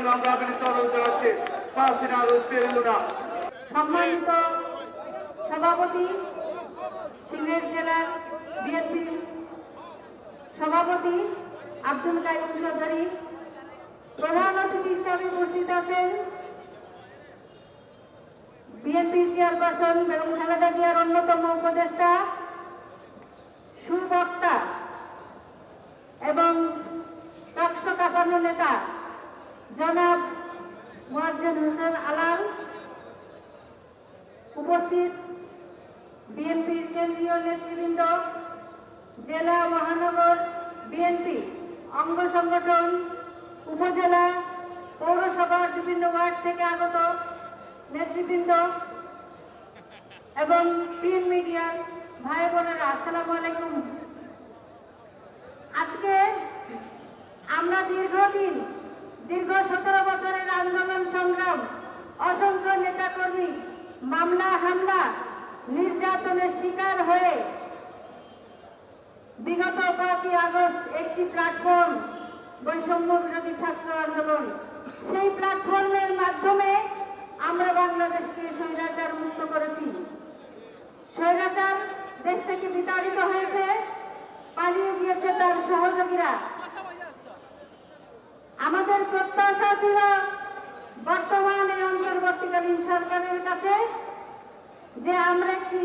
জন্য আমরা আগামী তদন্ত রাখছি ফার্স্ট আরোজ পেরুনা সম্মানিত সভাপতি, সিলেট জেলা বিএনপি সভাপতি আব্দুল কাইম চৌধুরী, প্রধান অতিথি হিসাবে উপস্থিত আছেন বিএনপি চেয়ারপারসন বেগম খালেদা জিয়ার অন্যতম উপদেষ্টা উপস্থিত বিএনপির কেন্দ্রীয় নেতৃবৃন্দ, জেলা মহানগর বিএনপি অঙ্গ সংগঠন, উপজেলা পৌরসভার বিভিন্ন ওয়ার্ড থেকে আগত নেতৃবৃন্দ এবং প্রিন্ট মিডিয়ার ভাই বোনেরা, আসসালামু আলাইকুম। আজকে আমরা দীর্ঘদিন, দীর্ঘ সতেরো বছরের আন্দোলন সংগ্রাম, অসংখ্য নেতাকর্মী মামলা, হামলা, নির্যাতনের শিকার হয়ে বিগত পাঁচই আগস্ট একটি প্ল্যাটফর্ম বৈষম্য বিরোধী ছাত্র আন্দোলন। সেই প্ল্যাটফর্মের মাধ্যমে আমরা বাংলাদেশকে স্বৈরাচার মুক্ত করেছি। স্বৈরাচার দেশ থেকে বিতাড়িত হয়েছে, পালিয়ে গিয়েছে তার সহযোগীরা। আমাদের প্রত্যাশা ছিল বর্তমান অন্তর্বর্তীকালীন সরকারের কাছে যে আমরা একটি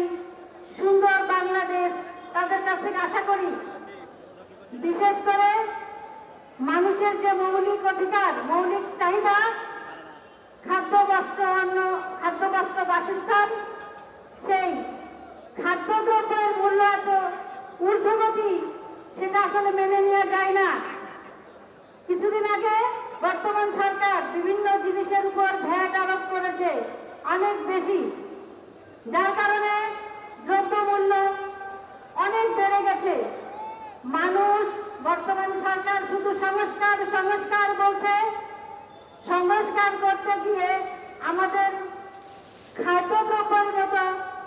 সুন্দর বাংলাদেশ তাদের কাছ থেকে আশা করি, বিশেষ করে মানুষের যে মৌলিক অধিকার, মৌলিক চাহিদা, খাদ্য, বস্ত্র, অন্ন, খাদ্য, বস্ত্র, বাসস্থান, সেই খাদ্যদ্রব্যের মূল্য এত ঊর্ধ্বগতি, সেটা আসলে মেনে নেওয়া যায় না। কিছুদিন আগে বর্তমান সরকার বিভিন্ন জিনিসের উপর ভ্যাট আরোপ করেছে, অনেক বেশি। যার কারণে দ্রব্যমূল্য অনেক বেড়ে গেছে। মানুষ, বর্তমান সরকার শুধু সংস্কার সংস্কার বলছে, সংস্কার করতে গিয়ে আমাদের খাদ্যদ্রব্যের মতো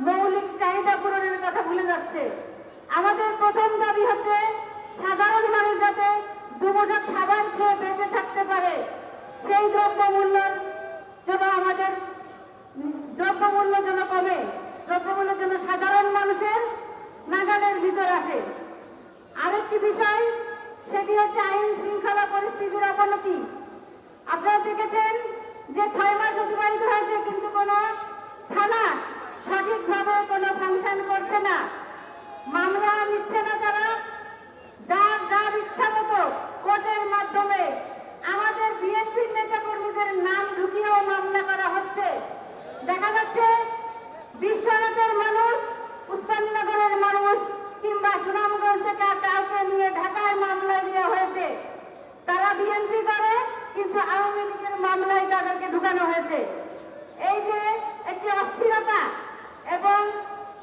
মৌলিক চাহিদা পূরণের কথা ভুলে যাচ্ছে। আমাদের প্রথম দাবি হচ্ছে, সাধারণ মানুষ যাতে দুমুঠো খাবার খেয়ে বেঁচে থাকতে পারে। সেই দ্রব্যমূল্যর জন্য আমাদের, দ্রব্যমূল্য যেন কমে, দ্রব্যমূল্য যেন সাধারণ মানুষের নাগালের ভিতর আসে। আরেকটি বিষয়, সেটি হচ্ছে আইন শৃঙ্খলা পরিস্থিতির অবনতি। আপনারা দেখেছেন যে ছয় মাস অতিবাহিত হয়েছে, কিন্তু কোনো থানা সঠিকভাবে কোনো ফাংশন করছে না। মামলা নিচ্ছে না তারা, যার যার ইচ্ছা মতো কোর্টের মাধ্যমে আমাদের বিএনপির নেতা কর্মীদের নাম ঢুকিয়েও মামলা করা হচ্ছে দেখা যাচ্ছে বিশ্বনাথের মানুষ উস্তাননগরের মানুষ কিংবা সুনামগঞ্জ থেকে কাউকে নিয়ে ঢাকায় মামলায় দেওয়া হয়েছে। তারা বিএনপি করে, কিন্তু আওয়ামী লীগের মামলায় তাদেরকে ঢুকানো হয়েছে। এই যে একটি অস্থিরতা এবং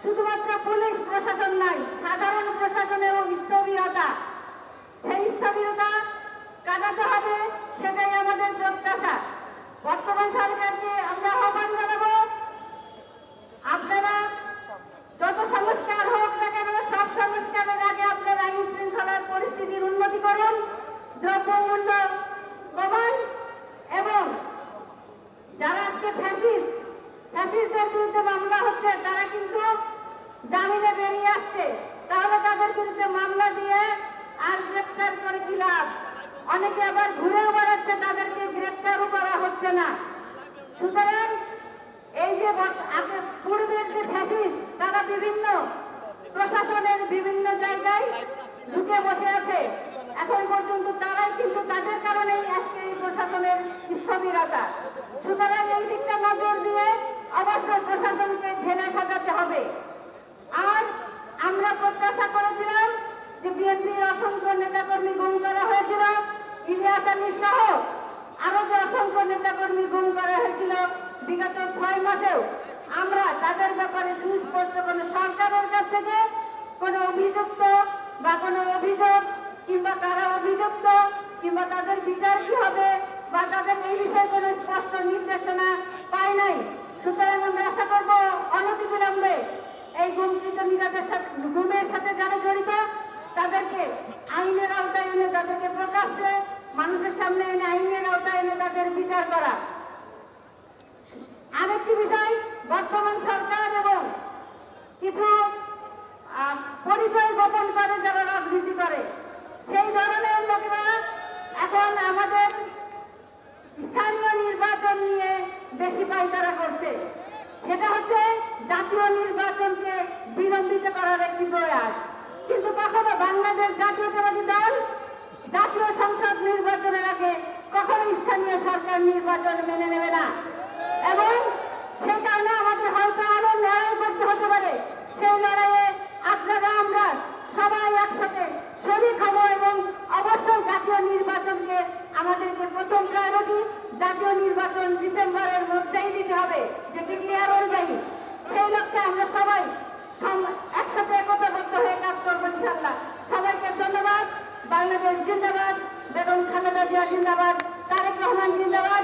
শুধুমাত্র পুলিশ প্রশাসন নাই, সাধারণ প্রশাসনেরও স্থবিরতা, সেই স্থবিরতা কাটাতে হবে, সেটাই আমাদের প্রত্যাশা। বর্তমান সরকারকে আমরা জানাব আপনারা যত সংস্কার হোক না কেন সব সংস্কারের আগে আপনারা আইন শৃঙ্খলার পরিস্থিতির উন্নতি করুন দ্রব্যমূল্য কমান এবং যারা আজকে ফ্যাসিস্ট ফ্যাসিস্টের বিরুদ্ধে মামলা হচ্ছে, তারা কিন্তু জামিনে বেরিয়ে আসছে। তাহলে তাদের বিরুদ্ধে মামলা দিয়ে আর গ্রেপ্তার করে কি অনেকে আবার ঘুরেও বেড়াচ্ছে, তাদেরকে গ্রেপ্তারও করা হচ্ছে না। সুতরাং এই যে পূর্বের যে ফ্যাসিস্ট তারা বিভিন্ন প্রশাসনের বিভিন্ন জায়গায় ঢুকে বসে আছে। এখন পর্যন্ত তারাই কিন্তু তাদের কারণেই আজকে এই প্রশাসনের স্থবিরতা। সুতরাং এই দিকটা নজর দিয়ে অবশ্যই প্রশাসনকে ঢেলে সাজাতে হবে। আর আমরা প্রত্যাশা করেছিলাম যে বিএনপির অসংখ্য নেতাকর্মী গুম করা হয়েছিল। ইলিয়াস আলী সহ আরও যে অসংখ্য নেতাকর্মী গুম করা হয়েছিল বিগত ছয় মাসেও, আমরা তাদের ব্যাপারে সুস্পষ্ট কোনো সরকারের কাছ থেকে কোনো অভিযুক্ত বা কোনো অভিযোগ কিংবা তারা অভিযুক্ত কিংবা তাদের বিচার কি হবে বা তাদের এই বিষয়ে কোনো স্পষ্ট নির্দেশনা পাই নাই। সুতরাং আমরা আশা করব অনতিবিলম্বে এই গুমকৃত নিরাদের সাথে গুমের সাথে যারা জড়িত, তাদেরকে আইনের আওতায় এনে তাদেরকে প্রকাশ্যে মানুষের সামনে এনে আইনের আওতায় এনে তাদের বিচার করা। আরেকটি বিষয়, বর্তমান সরকার এবং কিছু পরিচয় গোপন করে যারা রাজনীতি করে, সেই ধরনের লোকেরা এখন আমাদের স্থানীয় নির্বাচন নিয়ে বেশি পাইতারা করছে। সেটা হচ্ছে জাতীয় নির্বাচনকে বিলম্বিত করার একটি প্রয়াস। কিন্তু কখনো বাংলাদেশ জাতীয়তাবাদী দল জাতীয় সংসদ নির্বাচনের আগে কখনো স্থানীয় সরকার নির্বাচন মেনে নেবে না। এবং সেই কারণে আমাদের হয়তো আরও লড়াই করতে হতে পারে। সেই লড়াইয়ে আপনারা, আমরা সবাই একসাথে শরিক হব এবং অবশ্যই জাতীয় নির্বাচনকে প্রায়োরিটি জাতীয় নির্বাচন ডিসেম্বরের মধ্যেই দিতে হবে, যে ক্লিয়ার অনুযায়ী সেই লক্ষ্যে আমরা সবাই একসাথে একতাবদ্ধ হয়ে কাজ করব ইনশাল্লাহ সবাইকে ধন্যবাদ। বাংলাদেশ জিন্দাবাদ, বেগম খালেদা জিয়া জিন্দাবাদ, তারেক রহমান জিন্দাবাদ।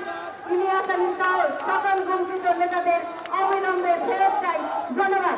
ইলিয়াস আলী সহ সকল বঞ্চিত নেতাদের অবিলম্বে ফেরত চাই। ধন্যবাদ।